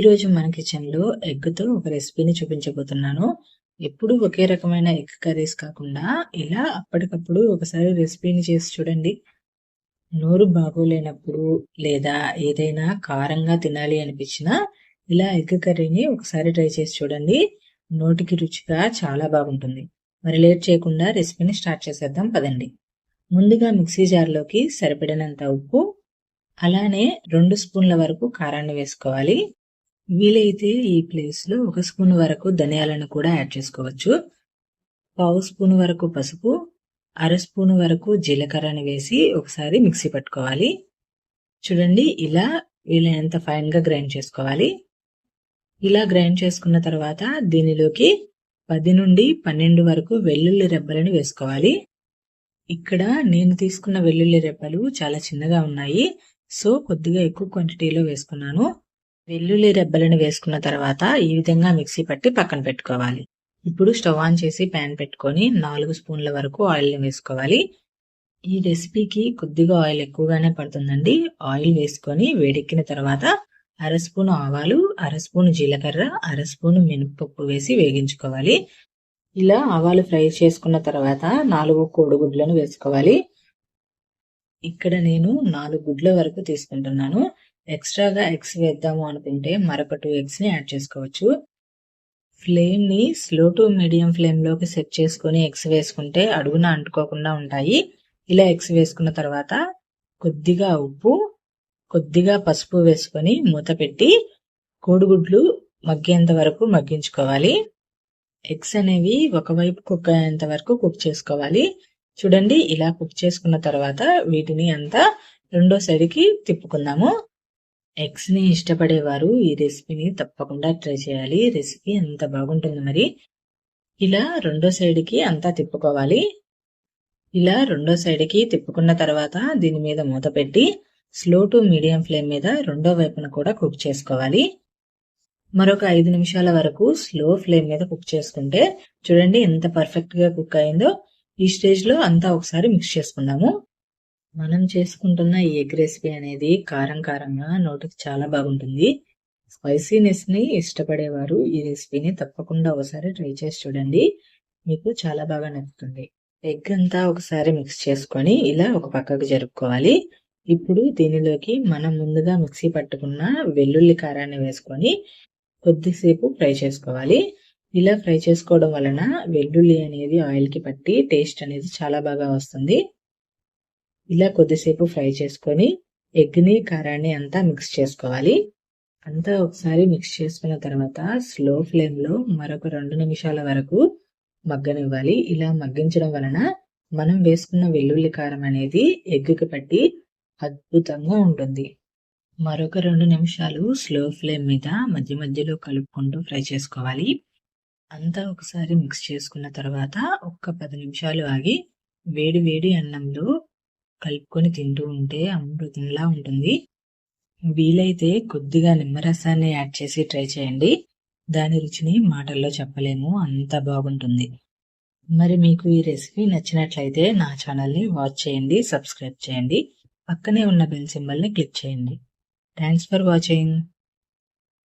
ఈరోజు మన కిచెన్లో ఎగ్తో ఒక రెసిపీని చూపించబోతున్నాను. ఎప్పుడు ఒకే రకమైన ఎగ్ కర్రీస్ కాకుండా ఇలా అప్పటికప్పుడు ఒకసారి రెసిపీని చేసి చూడండి. నోరు బాగోలేనప్పుడు లేదా ఏదైనా కారంగా తినాలి అనిపించినా ఇలా ఎగ్ కర్రీని ఒకసారి ట్రై చేసి చూడండి. నోటికి రుచిగా చాలా బాగుంటుంది. మరి లేట్ చేయకుండా రెసిపీని స్టార్ట్ చేసేద్దాం పదండి. ముందుగా మిక్సీ జార్లోకి సరిపడినంత ఉప్పు అలానే రెండు స్పూన్ల వరకు కారాన్ని వేసుకోవాలి. వీలైతే ఈ ప్లేస్లో ఒక స్పూన్ వరకు ధనియాలను కూడా యాడ్ చేసుకోవచ్చు. పావు స్పూన్ వరకు పసుపు అర స్పూన్ వరకు జీలకర్రని వేసి ఒకసారి మిక్సీ పట్టుకోవాలి. చూడండి ఇలా వీలైనంత ఫైన్గా గ్రైండ్ చేసుకోవాలి. ఇలా గ్రైండ్ చేసుకున్న తర్వాత దీనిలోకి పది నుండి పన్నెండు వరకు వెల్లుల్లి రెబ్బలను వేసుకోవాలి. ఇక్కడ నేను తీసుకున్న వెల్లుల్లి రెబ్బలు చాలా చిన్నగా ఉన్నాయి. సో కొద్దిగా ఎక్కువ క్వాంటిటీలో వేసుకున్నాను. వెల్లుల్లి రెబ్బలను వేసుకున్న తర్వాత ఈ విధంగా మిక్సీ పట్టి పక్కన పెట్టుకోవాలి. ఇప్పుడు స్టవ్ ఆన్ చేసి ప్యాన్ పెట్టుకొని నాలుగు స్పూన్ల వరకు ఆయిల్ని వేసుకోవాలి. ఈ రెసిపీకి కొద్దిగా ఆయిల్ ఎక్కువగానే పడుతుందండి. ఆయిల్ వేసుకొని వేడెక్కిన తర్వాత అర స్పూన్ ఆవాలు అర స్పూన్ జీలకర్ర అర స్పూన్ మినపప్పు వేసి వేగించుకోవాలి. ఇలా ఆవాలు ఫ్రై చేసుకున్న తర్వాత నాలుగు కోడిగుడ్లను వేసుకోవాలి. ఇక్కడ నేను నాలుగు గుడ్ల వరకు తీసుకుంటున్నాను. ఎక్స్ట్రాగా ఎగ్స్ వేద్దాము అనుకుంటే మరొక టూ ఎగ్స్ని యాడ్ చేసుకోవచ్చు. ఫ్లేమ్ని స్లో టు మీడియం ఫ్లేమ్లోకి సెట్ చేసుకొని ఎగ్స్ వేసుకుంటే అడుగున అంటుకోకుండా ఉంటాయి. ఇలా ఎగ్స్ వేసుకున్న తర్వాత కొద్దిగా ఉప్పు కొద్దిగా పసుపు వేసుకొని మూత పెట్టి కోడిగుడ్లు మగ్గేంత వరకు మగ్గించుకోవాలి. ఎగ్స్ అనేవి ఒకవైపు కుక్ అయ్యేంత వరకు కుక్ చేసుకోవాలి. చూడండి ఇలా కుక్ చేసుకున్న తర్వాత వీటిని అంతా రెండో సైడ్కి తిప్పుకుందాము. ఎగ్స్ని ఇష్టపడేవారు ఈ రెసిపీని తప్పకుండా ట్రై చేయాలి. రెసిపీ ఎంత బాగుంటుంది మరి? ఇలా రెండో సైడ్కి అంతా తిప్పుకోవాలి. ఇలా రెండో సైడ్కి తిప్పుకున్న తర్వాత దీని మీద మూత పెట్టి స్లో టు మీడియం ఫ్లేమ్ మీద రెండో వైపున కూడా కుక్ చేసుకోవాలి. మరొక ఐదు నిమిషాల వరకు స్లో ఫ్లేమ్ మీద కుక్ చేసుకుంటే చూడండి ఎంత పర్ఫెక్ట్గా కుక్ అయిందో. ఈ స్టేజ్లో అంతా ఒకసారి మిక్స్ చేసుకున్నాము మనం చేసుకుంటున్న ఈ ఎగ్ రెసిపీ అనేది కారం కారంగా నోటికి చాలా బాగుంటుంది. స్పైసీనెస్ని ఇష్టపడేవారు ఈ రెసిపీని తప్పకుండా ఒకసారి ట్రై చేసి చూడండి. మీకు చాలా బాగా నచ్చుతుంది. ఎగ్ అంతా ఒకసారి మిక్స్ చేసుకొని ఇలా ఒక పక్కకు జరుపుకోవాలి. ఇప్పుడు దీనిలోకి మనం ముందుగా మిక్సీ పట్టుకున్న వెల్లుల్లి కారాన్ని వేసుకొని కొద్దిసేపు ఫ్రై చేసుకోవాలి. ఇలా ఫ్రై చేసుకోవడం వలన వెల్లుల్లి అనేది ఆయిల్కి పట్టి టేస్ట్ అనేది చాలా బాగా వస్తుంది. ఇలా కొద్దిసేపు ఫ్రై చేసుకొని ఎగ్ని కారాన్ని అంతా మిక్స్ చేసుకోవాలి. అంతా ఒకసారి మిక్స్ చేసుకున్న తర్వాత స్లో ఫ్లేమ్లో మరొక రెండు నిమిషాల వరకు మగ్గనివ్వాలి. ఇలా మగ్గించడం వలన మనం వేసుకున్న వెల్లుల్లి కారం అనేది ఎగ్గుకి పట్టి అద్భుతంగా ఉంటుంది. మరొక రెండు నిమిషాలు స్లో ఫ్లేమ్ మీద మధ్య మధ్యలో కలుపుకుంటూ ఫ్రై చేసుకోవాలి. అంతా ఒకసారి మిక్స్ చేసుకున్న తర్వాత ఒక్క పది నిమిషాలు ఆగి వేడి వేడి అన్నంలో కలుపుకొని తింటూ ఉంటే అమృతంలా ఉంటుంది. వీలైతే కొద్దిగా నిమ్మరసాన్ని యాడ్ చేసి ట్రై చేయండి. దాని రుచిని మాటల్లో చెప్పలేము. అంత బాగుంటుంది. మరి మీకు ఈ రెసిపీ నచ్చినట్లయితే నా ఛానల్ని వాచ్ చేయండి సబ్స్క్రైబ్ చేయండి. పక్కనే ఉన్న బెల్ సింబల్ని క్లిక్ చేయండి. Thanks for watching.